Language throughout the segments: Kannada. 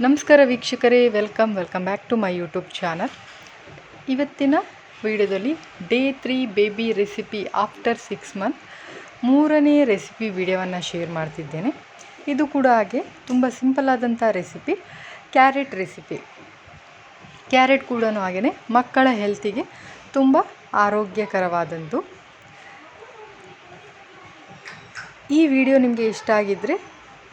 ನಮಸ್ಕಾರ ವೀಕ್ಷಕರೇ welcome welcome back to my YouTube channel ಇವತ್ತಿನ ವಿಡಿಯೋದಲ್ಲಿ day three baby recipe after six month ಮೂರನೇ ರೆಸಿಪಿ ವಿಡಿಯೋವನ್ನು ಶೇರ್ ಮಾಡ್ತಿದ್ದೇನೆ. ಇದು ಕೂಡ ಹಾಗೆ ತುಂಬ ಸಿಂಪಲ್ ಆದಂಥ ರೆಸಿಪಿ ಕ್ಯಾರೆಟ್ ರೆಸಿಪಿ ಕ್ಯಾರೆಟ್ ಕೂಡ ಹಾಗೆಯೇ ಮಕ್ಕಳ ಹೆಲ್ತಿಗೆ ತುಂಬ ಆರೋಗ್ಯಕರವಾದದ್ದು ಈ ವಿಡಿಯೋ ನಿಮಗೆ ಇಷ್ಟ ಆಗಿದ್ದರೆ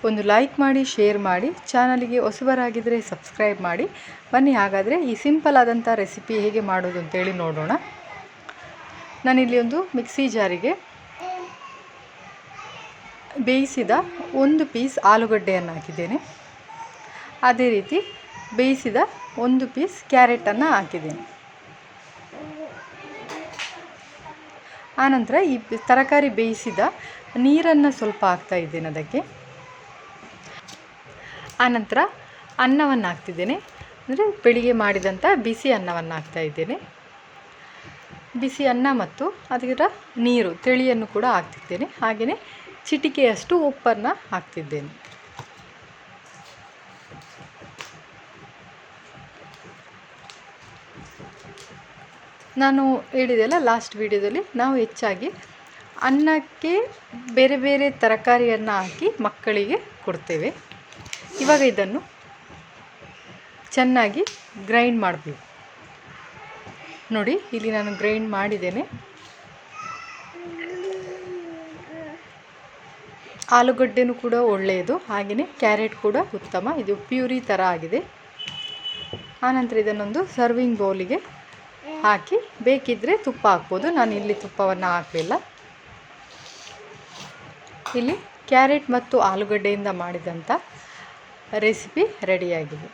ಒಂದು ಲೈಕ್ ಮಾಡಿ ಶೇರ್ ಮಾಡಿ ಚಾನಲಿಗೆ ಹೊಸಬರಾಗಿದ್ದರೆ ಸಬ್ಸ್ಕ್ರೈಬ್ ಮಾಡಿ. ಬನ್ನಿ ಹಾಗಾದರೆ ಈ ಸಿಂಪಲ್ ಆದಂಥ ರೆಸಿಪಿ ಹೇಗೆ ಮಾಡೋದು ಅಂತೇಳಿ ನೋಡೋಣ. ನಾನಿಲ್ಲಿ ಒಂದು ಮಿಕ್ಸಿ ಜಾರಿಗೆ ಬೇಯಿಸಿದ ಒಂದು ಪೀಸ್ ಆಲೂಗಡ್ಡೆಯನ್ನು ಹಾಕಿದ್ದೇನೆ. ಅದೇ ರೀತಿ ಬೇಯಿಸಿದ ಒಂದು ಪೀಸ್ ಕ್ಯಾರೆಟನ್ನು ಹಾಕಿದ್ದೇನೆ. ಆನಂತರ ಈ ತರಕಾರಿ ಬೇಯಿಸಿದ ನೀರನ್ನು ಸ್ವಲ್ಪ ಹಾಕ್ತಾ ಇದ್ದೇನೆ ಅದಕ್ಕೆ. ಆನಂತರ ಅನ್ನವನ್ನು ಹಾಕ್ತಿದ್ದೇನೆ ಅಂದರೆ ಬೆಳಿಗ್ಗೆ ಮಾಡಿದಂಥ ಬಿಸಿ ಅನ್ನವನ್ನು ಹಾಕ್ತಾ ಇದ್ದೇನೆ. ಬಿಸಿ ಅನ್ನ ಮತ್ತು ಅದರ ನೀರು, ತಿಳಿಯನ್ನು ಕೂಡ ಹಾಕ್ತಿದ್ದೇನೆ. ಹಾಗೆಯೇ ಚಿಟಿಕೆಯಷ್ಟು ಉಪ್ಪನ್ನು ಹಾಕ್ತಿದ್ದೇನೆ. ನಾನು ಹೇಳಿದೆಲ್ಲ ಲಾಸ್ಟ್ ವಿಡಿಯೋದಲ್ಲಿ ನಾವು ಹೆಚ್ಚಾಗಿ ಅನ್ನಕ್ಕೆ ಬೇರೆ ಬೇರೆ ತರಕಾರಿಯನ್ನು ಹಾಕಿ ಮಕ್ಕಳಿಗೆ ಕೊಡ್ತೇವೆ. ಇವಾಗ ಇದನ್ನು ಚೆನ್ನಾಗಿ ಗ್ರೈಂಡ್ ಮಾಡಬೇಕು. ನೋಡಿ, ಇಲ್ಲಿ ನಾನು ಗ್ರೈಂಡ್ ಮಾಡಿದ್ದೇನೆ. ಆಲೂಗಡ್ಡೆನೂ ಕೂಡ ಒಳ್ಳೆಯದು, ಹಾಗೆಯೇ ಕ್ಯಾರೆಟ್ ಕೂಡ ಉತ್ತಮ. ಇದು ಪ್ಯೂರಿ ಥರ ಆಗಿದೆ. ಆನಂತರ ಇದನ್ನೊಂದು ಸರ್ವಿಂಗ್ ಬೌಲಿಗೆ ಹಾಕಿ ಬೇಕಿದ್ದರೆ ತುಪ್ಪ ಹಾಕ್ಬೋದು. ನಾನು ಇಲ್ಲಿ ತುಪ್ಪವನ್ನು ಹಾಕಲಿಲ್ಲ. ಇಲ್ಲಿ ಕ್ಯಾರೆಟ್ ಮತ್ತು ಆಲೂಗಡ್ಡೆಯಿಂದ ಮಾಡಿದಂಥ ರೆಸಿಪಿ ರೆಡಿಯಾಗಿದೆ